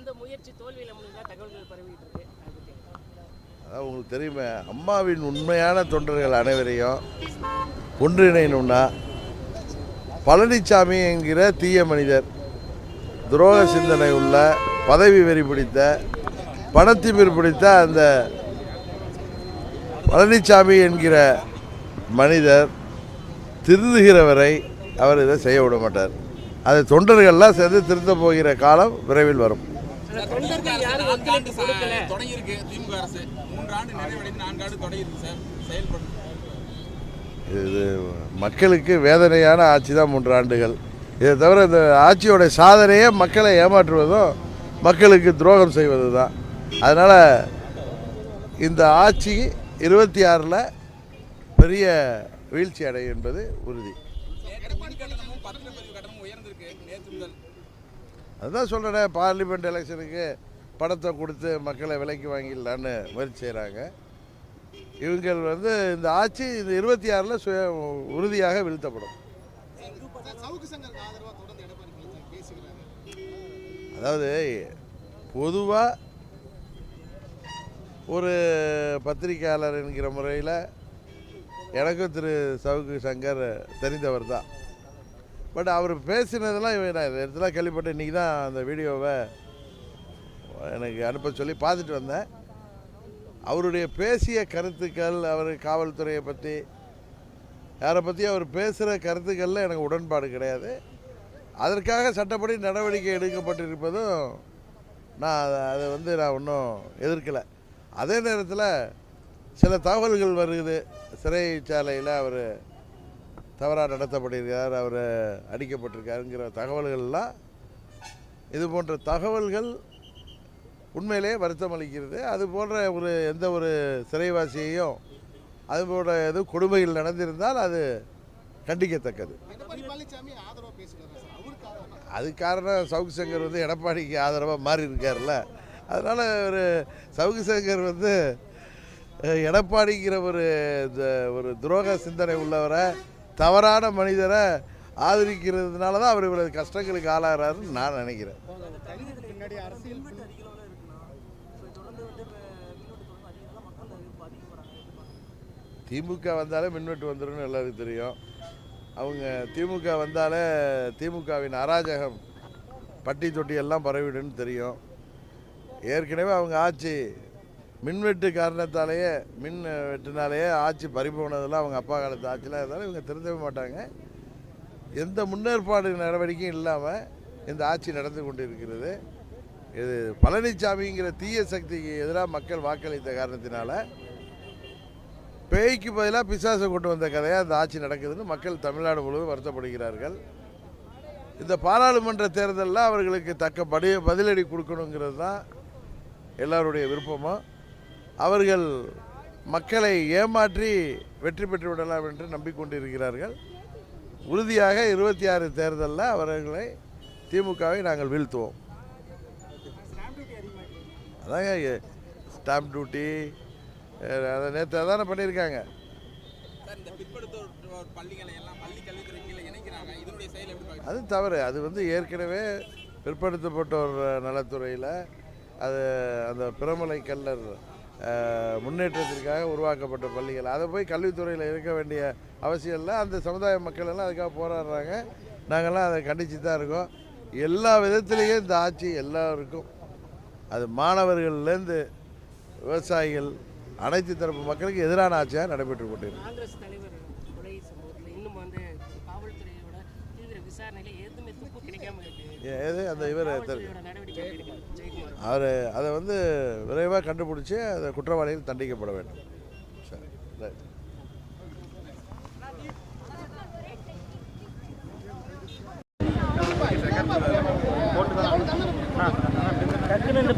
அந்த முயற்சி தோல்வியில் முடிஞ்சா தகவல்கள் பரவிட்டு இருக்கு. அதான் உங்களுக்கு தெரியுமே அம்மாவின் உண்மையான தொண்டர்கள் அனைவரையும் ஒன்றிணையணும்னா பழனிசாமி என்கிற தீய மனிதர் துரோக சிந்தனை உள்ள பதவி வெறி பிடித்த பணத்திமிர் பிடித்த அந்த பழனிசாமி என்கிற மனிதர் திருந்துகிறவரை அவர் இதை செய்ய விட மாட்டார். அதை தொண்டர்கள்லாம் சேர்ந்து திருத்தப் போகிற காலம் விரைவில் வரும். ஆனா தொண்டர்கள் யாரும் ஒத்துழைப்பு கொடுக்கல. தொடங்கியிருக்கு திமுக அரசு. மூன்று ஆண்டு நிறைவடைந்து நான்கு ஆண்டு தொடங்கியிருக்கு சார். செயல்படும். இது மக்களுக்கு வேதனையான ஆட்சி தான் மூன்று ஆண்டுகள். இதை தவிர இந்த ஆட்சியோட சாதனையே மக்களை ஏமாற்றுவதும் மக்களுக்கு துரோகம் செய்வது தான் அதனால் இந்த ஆட்சி இருபத்தி ஆறில் பெரிய வீழ்ச்சி அடையும் என்பது உறுதி. அதுதான் சொல்கிறேன் பார்லிமெண்ட் எலெக்ஷனுக்கு பணத்தை கொடுத்து மக்களை விலைக்கு வாங்கிடலான்னு முயற்சி செய்கிறாங்க இவங்கள் வந்து இந்த ஆட்சி இந்த இருபத்தி ஆறில் சுய உறுதியாக வீழ்த்தப்படும். அதாவது பொதுவாக ஒரு பத்திரிக்கையாளர் என்கிற முறையில் எனக்கும் திரு சவுக்கு சங்கர் தெரிந்தவர் தான். பட் அவர் பேசினதெல்லாம் இவன் நான் இந்த இடத்துல கேள்விப்பட்டு இன்றைக்கி தான் அந்த வீடியோவை எனக்கு அனுப்ப சொல்லி பார்த்துட்டு வந்தேன். அவருடைய பேசிய கருத்துக்கள் அவர் காவல்துறையை பற்றி யாரை பற்றி அவர் பேசுகிற கருத்துக்களில் எனக்கு உடன்பாடு கிடையாது. அதற்காக சட்டப்படி நடவடிக்கை எடுக்கப்பட்டிருப்பதும் நான் அதை அதை வந்து நான் ஒன்றும் எதிர்க்கலை. அதே நேரத்தில் சில தகவல்கள் வருது. சிறைச்சாலையில் அவர் தவறாக நடத்தப்பட்டிருக்கார் அவர் அடிக்கப்பட்டிருக்காருங்கிற தகவல்கள்லாம் இது போன்ற தகவல்கள் உண்மையிலே வருத்தம் அளிக்கிறது. அது போன்ற ஒரு எந்த ஒரு சிறைவாசியையும் அது போன்ற எது கொடுமைகள் நடந்திருந்தால் அது கண்டிக்கத்தக்கது. அது காரணம் சவுக்கு சங்கர் வந்து எடப்பாடிக்கு ஆதரவாக மாறி இருக்கார்ல. அதனால் ஒரு சவுக்கு சங்கர் வந்து எடப்பாடிங்கிற ஒரு இந்த ஒரு துரோக சிந்தனை உள்ளவரை தவறான மனிதரை ஆதரிக்கிறதுனால தான் அவர் இவ்வளவு கஷ்டங்களுக்கு ஆளாகிறாருன்னு நான் நினைக்கிறேன். பின்னாடி திமுக வந்தாலே மின்வெட்டு வந்துடும் எல்லாருக்கும் தெரியும். அவங்க திமுக வந்தாலே திமுகவின் அராஜகம் பட்டி தொட்டி எல்லாம் பரவிடுன்னு தெரியும். ஏற்கனவே அவங்க ஆட்சி மின்வெட்டு காரணத்தாலேயே மின் வெட்டினாலேயே ஆட்சி பறிபோனதெல்லாம் அவங்க அப்பா காலத்து ஆட்சியில். இருந்தாலும் இவங்க திருந்தவே மாட்டாங்க. எந்த முன்னேற்பாடு நடவடிக்கையும் இல்லாமல் இந்த ஆட்சி நடந்து கொண்டு இருக்கிறது இது பழனிசாமிங்கிற தீய சக்திக்கு எதிராக மக்கள் வாக்களித்த காரணத்தினால பேய்க்கு பதிலாக பிசாசை கொண்டு வந்த கதையாக அந்த ஆட்சி நடக்குதுன்னு மக்கள் தமிழ்நாடு முழுவதும் வருத்தப்படுகிறார்கள். இந்த பாராளுமன்ற தேர்தலில் அவர்களுக்கு தக்க படி பதிலடி கொடுக்கணுங்கிறது தான் எல்லாருடைய விருப்பமும். அவர்கள் மக்களை ஏமாற்றி வெற்றி பெற்று விடலாம் என்று நம்பிக்கொண்டிருக்கிறார்கள். உறுதியாக இருபத்தி ஆறு தேர்தலில் அவர்களை திமுகவை நாங்கள் வீழ்த்துவோம். அதாங்க ஸ்டாம்ப் டியூட்டி அதை நேற்று தானே பண்ணியிருக்காங்க. அது தவறு. அது வந்து ஏற்கனவே பிற்படுத்தப்பட்டோர் நலத்துறையில் அது அந்த பிரமலை கல்லர் முன்னேற்றத்திற்காக உருவாக்கப்பட்ட பள்ளிகள். அதை போய் கல்வித்துறையில் இருக்க வேண்டிய அவசியம் இல்லை. அந்த சமுதாய மக்கள் எல்லாம் அதுக்காக போராடுறாங்க. நாங்கள்லாம் அதை கண்டித்து தான் இருக்கோம். எல்லா விதத்திலையும் இந்த ஆட்சி எல்லாருக்கும் அது மாணவர்கள்லேருந்து விவசாயிகள் அனைத்து தரப்பு மக்களுக்கு எதிரான ஆட்சியாக நடைபெற்று கொண்டிருக்கு. ஏது அந்த இவர் அவர் அதை வந்து விரைவாக கண்டுபிடிச்சி அந்த குற்றவாளிகள் தண்டிக்கப்பட வேண்டும். சரி ரைட் டக்குன்னு இந்த